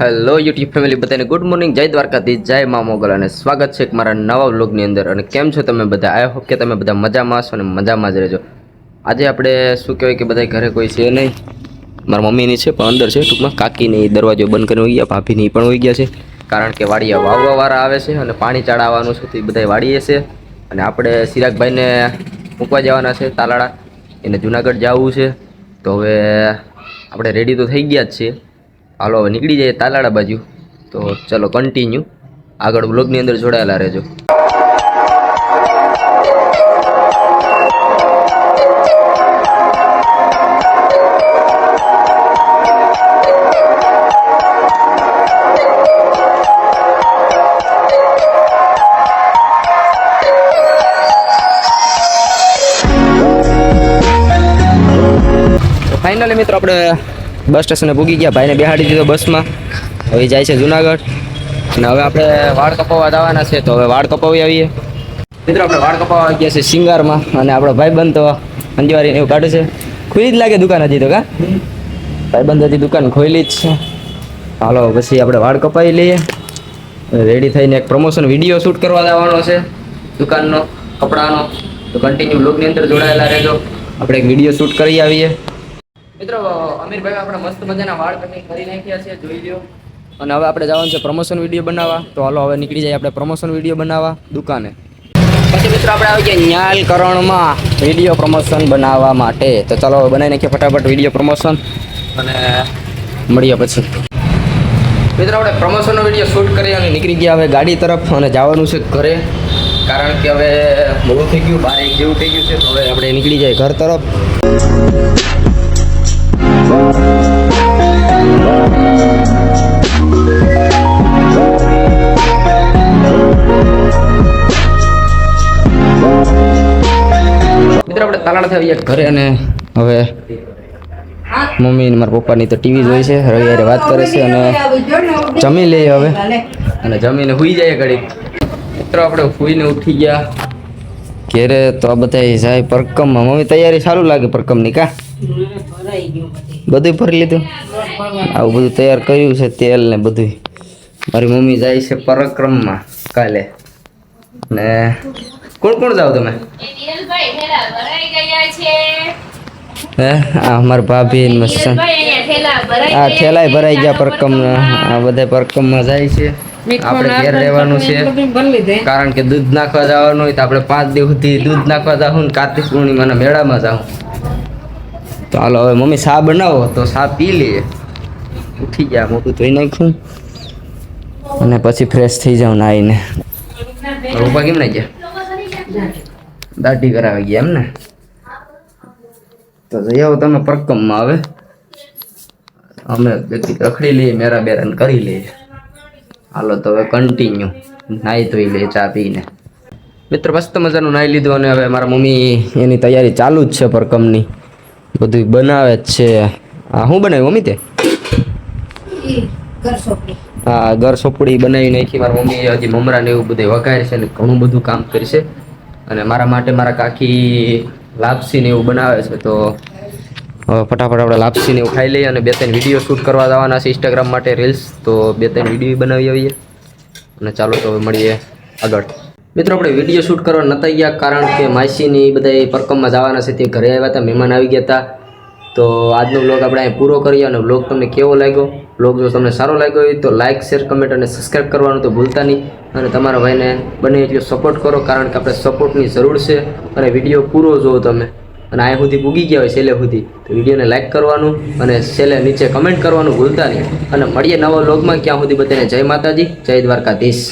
Hello YouTube family બધાને good morning જય દ્વારકાથી જય મા મોગલ અને સ્વાગત છે મારા નવા વ્લોગની અંદર. અને કેમ છો તમે બધા? આઈ હોપ કે તમે બધા મજામાં હશો અને મજામાં જ રહેજો. આજે આપણે શું કહેવાય કે બધા ઘરે કોઈ છે નહીં. મારા મમ્મીની છે, પણ અંદર છે ટૂંકમાં. કાકીની દરવાજો બંધ કરીને હોઈ ગયા, ભાભીની પણ હોઈ ગયા છે. કારણ કે વાડીએ વાવવાવાળા આવે છે અને પાણી ચડાવવાનું છે, તો એ બધા વાડીએ છે. અને આપણે સિરાગભાઈને મૂકવા જવાના છે, તાલાળા. એને જુનાગઢ જવું છે. તો હવે આપણે રેડી તો થઈ ગયા જ છીએ. હાલો હવે નીકળી જઈએ તાલાળા બાજુ. તો ચલો કન્ટિન્યુ આગળ બ્લોગની અંદર જોડાયેલા રહેજો. ફાઇનલી મિત્રો, આપણે બસ સ્ટેશને પૂગી ગયા. ભાઈને બેહાડી દીધો બસમાં. હવે જાય છે જુનાગઢ. અને હવે આપણે વાળ કપાવવા જવાના છે. તો હવે વાળ કપાવી આવીએ. મિત્રો, આપણે વાળ કપાવવા ગયા છે સિંગારમાં અને આપણો ભાઈબંધ તો અંજવારીને એવું કાઢે છે. ખુલ્લી જ લાગે દુકાન હજી તો કા? ભાઈબંધ હજી દુકાન ખોલી જ છે. હાલો, પછી આપણે વાળ કપાવી લઈએ. રેડી થઈને એક પ્રમોશન વીડિયો શૂટ કરવા જવાનો છે દુકાનનો, કપડાનો. તો કન્ટિન્યુ બ્લોગની અંદર જોડાયેલા રહેજો. આપણે એક વીડિયો શૂટ કરી આવીએ. મિત્રો, અમીરભાઈ આપણે મસ્ત મજાના વાળ કટિંગ કરી નાખ્યા છે, જોઈ લ્યો. અને હવે આપણે જવાનું છે પ્રમોશન વીડિયો બનાવવા. તો હાલો, હવે નીકળી જાય આપણે પ્રમોશન વીડિયો બનાવવા દુકાને. પછી મિત્રો, આપણે આવી ગયા ન્યાલ કરણમાં વીડિયો પ્રમોશન બનાવવા માટે. તો ચાલો, હવે બનાવી નાખીએ ફટાફટ વીડિયો પ્રમોશન અને મળીએ પછી. મિત્રો, આપણે પ્રમોશનનો વીડિયો શૂટ કરી અને નીકળી ગયા હવે ગાડી તરફ અને જવાનું છે ઘરે. કારણ કે હવે મોડું થઈ ગયું, બાર જેવું થઈ ગયું છે. તો હવે આપણે નીકળી જાય ઘર તરફ. હવે મમ્મી ને મારા પપ્પાની તો ટીવી જોઈ છે રવિવારે વાત કરે છે અને જમી લઈએ હવે. અને જમીને સુઈ જાય ઘડી મિત્રો, આપણે સુઈને ઉઠી ગયા. ઘેરે તો આ બધા જાય, પરકમમાં. મમ્મી, તૈયારી સારું લાગે પરકમની કા? બધું. ભરી લીધું? આવું બધું તૈયાર કર્યું છે તેલ ને બધું મારી મમ્મી જાય છે પરક્રમમાં કાલે. ને કોણ કોણ જાવ તમે? વિરલભાઈ ઠેલા ભરાઈ ગયા છે. હે? આ મારા ભાભી આ થેલાય ભરાઈ ગયા પરકમ આ બધા પરકમમાં જાય છે. આપણે ઘેર રહેવાનું છે. કારણ કે દૂધ નાખવા જવાનું હોય તો આપણે પાંચ દિવસ સુધી દૂધ નાખવા જાઉં ને કાર્તિક પૂર્ણિમાના મેળામાં જાઉં. તો હાલો, હવે મમ્મી શા બનાવો? તો શા પી લઈએ. ઉઠી ગયા મોટું ધોઈ નાખ્યું. અને પછી ફ્રેશ થઈ જાઉં નાહીને. રૂપા કેમ ને ગયા? દાઢી કરાવી ગયા એમ ને? તો જઈ આવો તમે પરકમમાં આવે અમે બેથી રખડી લઈએ, મેરા બેરાન કરી લઈએ. હાલો, તો હવે કન્ટિન્યુ નાહી ધોઈ લઈએ ચા પીને. મિત્ર, મસ્ત મજાનું નાહી લીધું અને હવે મારા મમ્મી એની તૈયારી ચાલુ જ છે પરકમની. બધું બનાવે જ છે. આ શું બનાવ્યું મમ્મી તે? હા ઘર સોપડી બનાવી નાખી. મારા મમ્મી હજી મમરા ને એવું બધું વઘારે છે ને ઘણું બધું કામ કરશે અને મારા માટે મારા કાકી લાપસી ને એવું બનાવે છે. તો ફટાફટ આપણે લાપસી ને એવું ખાઈ લઈએ અને બે ત્રણ વીડિયો શૂટ કરવા જવાના છે ઇન્સ્ટાગ્રામ માટે રીલ્સ તો બે ત્રણ વીડિયો બનાવી આવીએ. અને ચાલો તો હવે મળીએ આગળ. મિત્રો, આપણે વીડિયો શૂટ કરવા નતા ગયા કારણ કે માસીની બધા પરકમમાં જવાના છે, તે ઘરે આવ્યા હતા, મહેમાન આવી ગયા હતા. તો આજનો બ્લોગ આપણે અહીં પૂરો કરીએ અને બ્લોગ તમને કેવો લાગ્યો? બ્લોગ જો તમને સારો લાગ્યો હોય તો લાઇક શેર કમેન્ટ અને સબસ્ક્રાઈબ કરવાનું તો ભૂલતા નહીં. અને તમારા ભાઈને બને એટલો સપોર્ટ કરો કારણ કે આપણે સપોર્ટની જરૂર છે અને વીડિયો પૂરો જુઓ તમે. અને આ સુધી પૂગી ગયા હોય છેલ્લે સુધી, તો વિડીયોને લાઇક કરવાનું અને છેલ્લે નીચે કમેન્ટ કરવાનું ભૂલતા નહીં. અને મળીએ નવા બ્લોગમાં ક્યાં સુધી બધાને જય માતાજી, જય દ્વારકાધીશ.